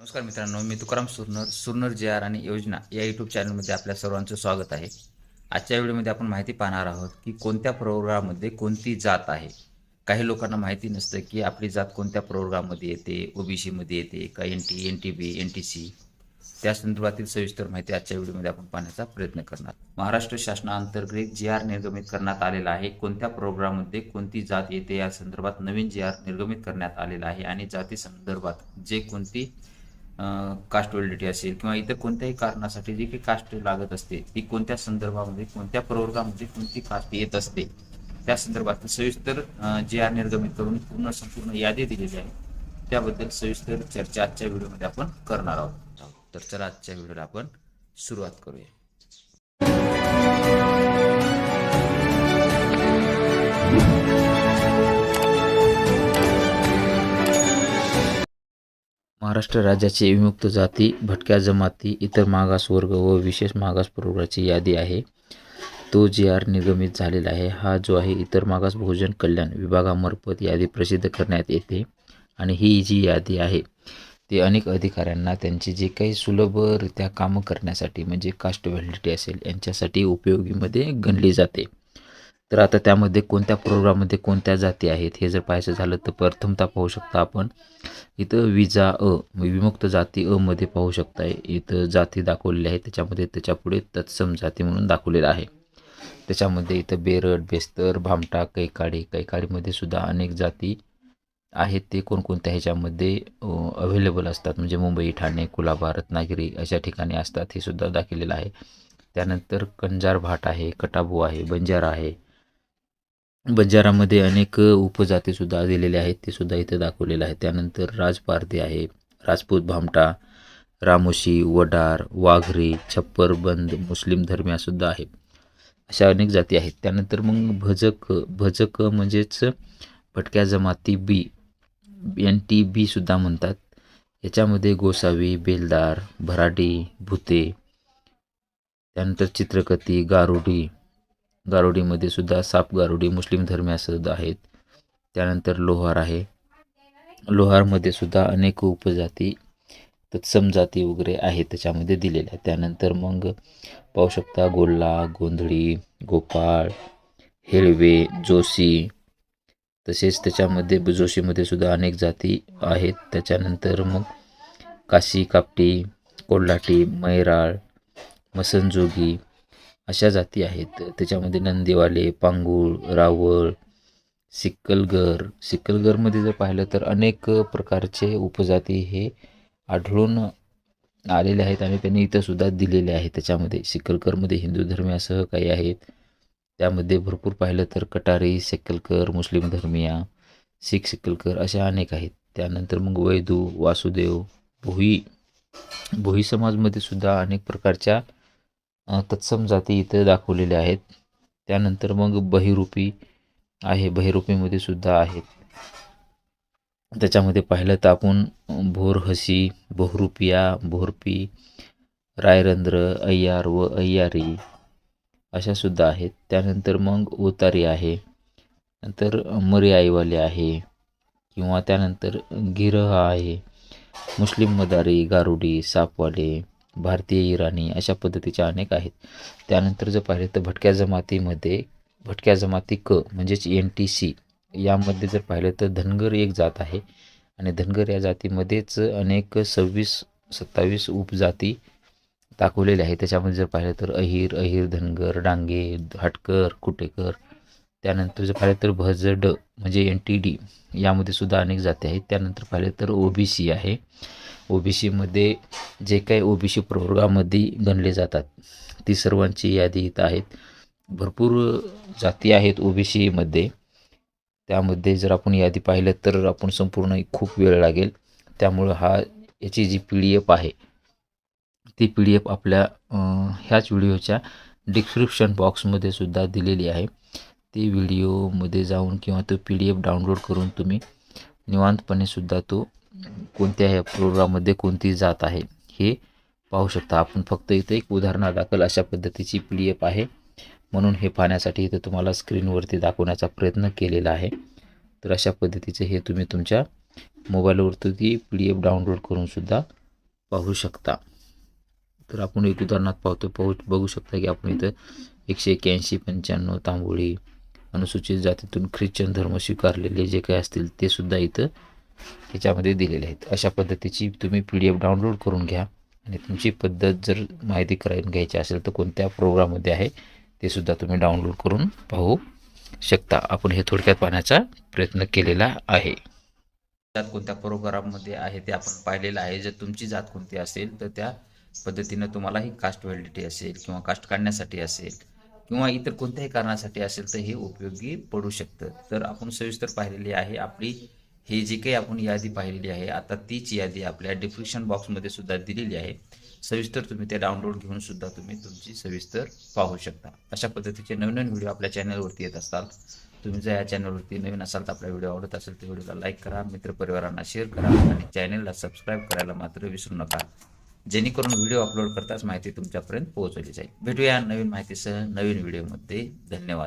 नमस्कार मित्रांनो मी तुकाराम सुरनर सुरनर जे आर आणि योजना या यूट्यूब चॅनलमध्ये आपल्या सर्वांचं स्वागत आहे. आजच्या व्हिडिओमध्ये आपण माहिती पाहणार आहोत की कोणत्या प्रोग्राममध्ये कोणती जात आहे. काही लोकांना माहिती नसतं की आपली जात कोणत्या प्रवर्गामध्ये येते ओबीसीमध्ये येते का N T N T B N T C. त्या संदर्भातील सविस्तर माहिती आजच्या व्हिडिओमध्ये आपण पाहण्याचा प्रयत्न करणार. महाराष्ट्र शासनाअंतर्गत जी आर निर्गमित करण्यात आलेला आहे कोणत्या प्रोग्राममध्ये कोणती जात येते या संदर्भात नवीन जी आर निर्गमित करण्यात आलेला आहे आणि जाती संदर्भात जे कोणती कास्ट वॅलिडिटी असेल किंवा इतर कोणत्याही कारणासाठी जी काही कास्ट लागत असते ती कोणत्या संदर्भामध्ये कोणत्या प्रवर्गामध्ये कोणती कास्ट येत असते त्या संदर्भात सविस्तर जे आर निर्गमित करून पूर्ण संपूर्ण यादी दिलेली आहे त्याबद्दल सविस्तर चर्चा आजच्या व्हिडिओमध्ये आपण करणार आहोत. तर चला आजच्या व्हिडिओला आपण सुरुवात करूया. महाराष्ट्र राज्याची विमुक्त जाती भटक्या जमाती इतर मागास वर्ग व विशेष मागास प्रवर्गाची यादी आहे. तो जी आर निगमित झालेला आहे हा जो आहे इतर मागास बहुजन कल्याण विभागामार्फत यादी प्रसिद्ध करण्यात येते आणि ही जी यादी आहे ते अनेक अधिकाऱ्यांना त्यांची जे काही सुलभरित्या कामं करण्यासाठी म्हणजे कास्ट व्हॅलिडिटी असेल यांच्यासाठी उपयोगीमध्ये गणली जाते. तर आता त्यामध्ये कोणत्या प्रोग्राममध्ये कोणत्या जाती आहेत हे जर पाहायचं झालं तर प्रथमता पाहू शकता आपण. इथं विजा अ म्हणजे विमुक्त जाती अ मध्ये पाहू शकता इथं जाती दाखवलेल्या आहेत. त्याच्यामध्ये त्याच्यापुढे तत्सम जाती म्हणून दाखवलेलं आहे. त्याच्यामध्ये इथं बेरड बेस्तर भामटा कैकाडी कैकाडीमध्ये सुद्धा अनेक जाती आहेत. ते कोणकोणत्या ह्याच्यामध्ये अवेलेबल असतात? म्हणजे मुंबई ठाणे कुलाबा रत्नागिरी अशा ठिकाणी असतात. हे सुद्धा दाखवलेलं आहे. त्यानंतर कंजार भाट आहे कटाबू आहे बंजारा आहे बंजारामध्ये अनेक उपजातीसुद्धा दिलेले आहेत ते सुद्धा इथं दाखवलेलं आहे त्यानंतर राजपारधी आहे राजपूत भामटा रामोशी वडार वाघरी छप्परबंद मुस्लिम धर्मीयसुद्धा आहे अशा अनेक जाती आहेत. त्यानंतर मग भजक भजक म्हणजेच भटक्या जमाती बी एन टी बीसुद्धा म्हणतात. याच्यामध्ये गोसावी बेलदार भराडी भुते त्यानंतर चित्रकथी गारुडी गारुडीमध्ये सुद्धा साप गारुडी मुस्लिम धर्मियासुद्धा आहेत. त्यानंतर लोहार आहे. लोहारमध्ये सुद्धा अनेक उपजाती तत्सम जाती वगैरे आहेत त्याच्यामध्ये दिलेल्या त्यानंतर मग पाहू शकता गोल्ला गोंधळी गोपाळ हेळवे जोशी तसेच त्याच्यामध्ये जोशीमध्ये सुद्धा अनेक जाती आहेत. त्याच्यानंतर मग काशी कापटी कोल्हाटी मैराळ मसनजोगी अशा जाती आहेत. त्याच्यामध्ये नंदीवाले पांगूळ रावळ सिक्कलगर सिक्कलगरमध्ये जर पाहिलं तर अनेक प्रकारचे उपजाती हे आढळून आलेले आहेत आणि त्यांनी इथंसुद्धा दिलेले आहेत त्याच्यामध्ये सिक्कलकरमध्ये हिंदू धर्मियासह काही आहेत. त्यामध्ये भरपूर पाहिलं तर कटारी सिक्कलकर मुस्लिम धर्मिया सिख सिक्कलकर अशा अनेक आहेत. त्यानंतर मग वैदू वासुदेव भोई. भोई समाजमध्ये सुद्धा अनेक प्रकारच्या तत्सम जाती इथं दाखवलेल्या आहेत. त्यानंतर मग बहिरूपी आहे. बहिरूपीमध्ये सुद्धा आहेत. त्याच्यामध्ये पाहिलं तर आपण भोरहसी बहुरुपिया भोरपी रायरंद्र अय्यार व अय्यारी अशा सुद्धा आहेत. त्यानंतर मग उतारी आहे. नंतर मरी आईवाले आहे. किंवा त्यानंतर गिरह आहे. मुस्लिम मदारी गारुडी सापवाले भारतीय इराणी अशा पद्धतीच्या अनेक आहेत. त्यानंतर जर पाहिले तर भटक्या जमातीमध्ये भटक्या जमाती क म्हणजेच एन टी सी यामध्ये जर पाहिलं तर धनगर एक जात आहे. आणि धनगर या जातीमध्येच अनेक सव्वीस सत्तावीस उपजाती दाखवलेल्या आहेत. त्याच्यामध्ये जर पाहिलं तर अहिर अहिर धनगर डांगे हटकर कुटेकर. त्यानंतर जर पाहिलं तर भजड म्हणजे एन टी डी यामध्ये सुद्धा अनेक जाती आहेत. त्यानंतर पाहिलं तर ओ बी सी आहे. ओ बी सीमध्ये जे काही ओ बी सी प्रवर्गामध्ये गणले जातात ती सर्वांची यादी इथं आहेत. भरपूर जाती आहेत ओ बी त्यामध्ये जर आपण यादी पाहिलं तर आपण संपूर्ण खूप वेळ लागेल. त्यामुळं हा याची जी पी डी एफ आहे ती पी डी एफ आपल्या ह्याच व्हिडिओच्या डिस्क्रिप्शन बॉक्समध्ये सुद्धा दिलेली आहे. ती व्हिडिओमध्ये जाऊन किंवा तो पी डी एफ डाउनलोड करून तुम्ही निवांतपणे सुद्धा तो कोणत्या प्रोग्राममध्ये कोणती जात आहे हे पाहू शकता. आपण फक्त इथं एक उदाहरणादाखल अशा पद्धतीची पी डी एफ आहे. म्हणून हे पाहण्यासाठी इथं तुम्हाला स्क्रीनवरती दाखवण्याचा प्रयत्न केलेला आहे. तर अशा पद्धतीचे हे तुम्ही तुमच्या मोबाईलवरती पी डी एफ डाउनलोड करूनसुद्धा पाहू शकता. तर आपण एक उदाहरणात पाहतो पाहू बघू शकता की आपण इथं एकशे एक्याऐंशी पंच्याण्णव तांबोळी अनुसूचित जातीतून ख्रिश्चन धर्म स्वीकारलेले जे काही असतील ते सुद्धा इथं ह्याच्यामध्ये दिलेले आहेत. अशा पद्धतीची तुम्ही पी डी एफ डाउनलोड करून घ्या. आणि तुमची पद्धत जर माहिती करायला घ्यायची असेल तर कोणत्या प्रोग्राममध्ये आहे ते सुद्धा तुम्ही डाउनलोड करून पाहू शकता. आपण हे थोडक्यात पाहण्याचा प्रयत्न केलेला आहे. जात कोणत्या प्रोग्राममध्ये आहे ते आपण पाहिलेलं आहे. जर तुमची जात कोणती असेल तर त्या पद्धतीनं तुम्हाला ही कास्ट व्हॅलिडिटी असेल किंवा कास्ट काढण्यासाठी असेल किंवा इतर कोणत्याही कारणासाठी असेल तर हे उपयोगी पडू शकतं. तर आपण सविस्तर पाहिलेली आहे आपली हे जी काही आपण यादी पाहिलेली आहे आता तीच यादी आपल्या डिस्क्रिप्शन बॉक्समध्ये सुद्धा दिलेली आहे. सविस्तर तुम्ही ते डाउनलोड घेऊन सुद्धा तुम्ही तुमची सविस्तर पाहू शकता. अशा पद्धतीचे नवीन नवीन व्हिडिओ आपल्या चॅनलवरती येत असतात. तुम्ही जर या चॅनलवरती नवीन असाल तर आपला व्हिडिओ आवडत असेल तर व्हिडिओला लाईक करा मित्रपरिवारांना शेअर करा आणि चॅनलला सबस्क्राईब करायला मात्र विसरू नका. जेणेकरून व्हिडिओ अपलोड करताच माहिती तुमच्यापर्यंत पोहोचवली जाईल. भेटूया नवीन माहितीसह नवीन व्हिडिओमध्ये. धन्यवाद.